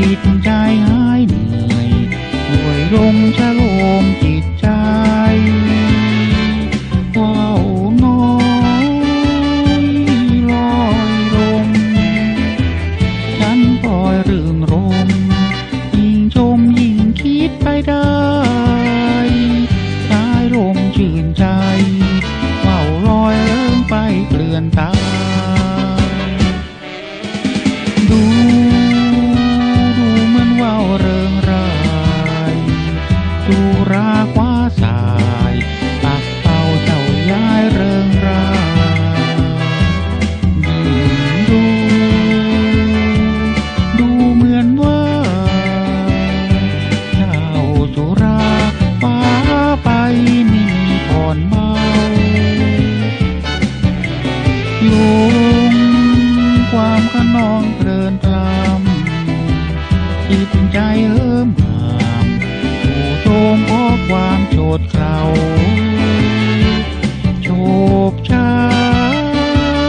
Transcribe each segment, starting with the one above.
จิตใจหายเหนื่อยด้วยลมชะโลมจิตใจว้าวน้อยลอยลมฉันปล่อยรื่นรมยิ่งชมยิ่งคิดไปได้สายลมชื่นใจเฝ้าลอยเลื่องไปเกลื่อนตา จิตใจเอิมหามผู้ชมเพราะความโฉดเคราโฉบชา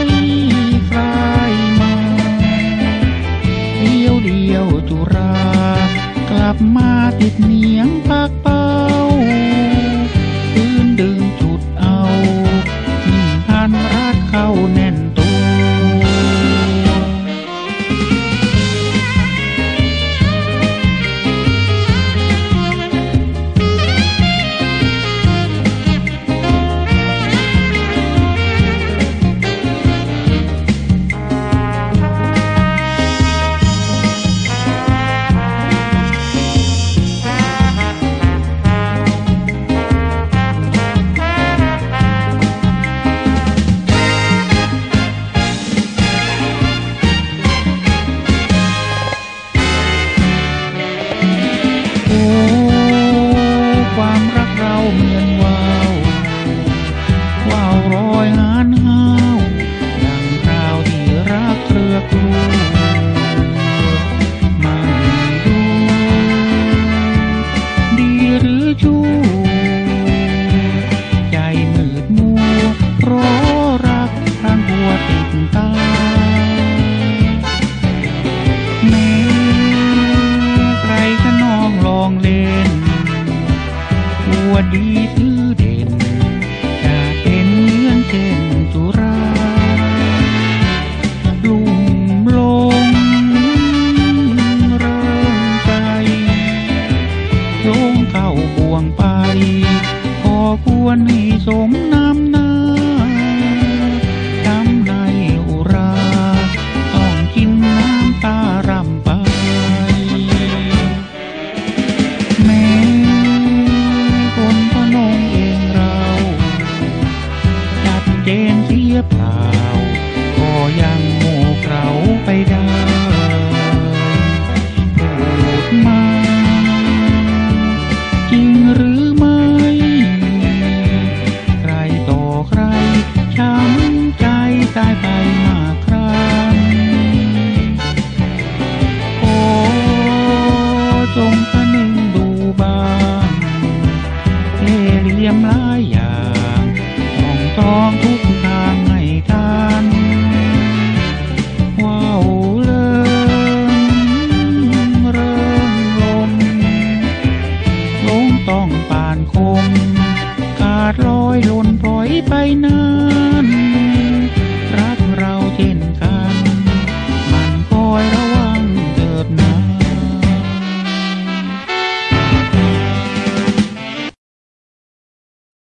ยคลายมาเดียวเดียวจุรา กลับมาติดเหนียงปากเป้า ว่ารอยหานห้าวดังคราวที่รักเรือกลัวม่รู้ดีหรือชั่วใจมืดมัวเพราะรักพรางหัวติดตาแม้ใครก็น้องลองเล่นหัวดดีซื้อเด่น แต้องป่านคม ขาดลอยหล่นพลอยไปนาน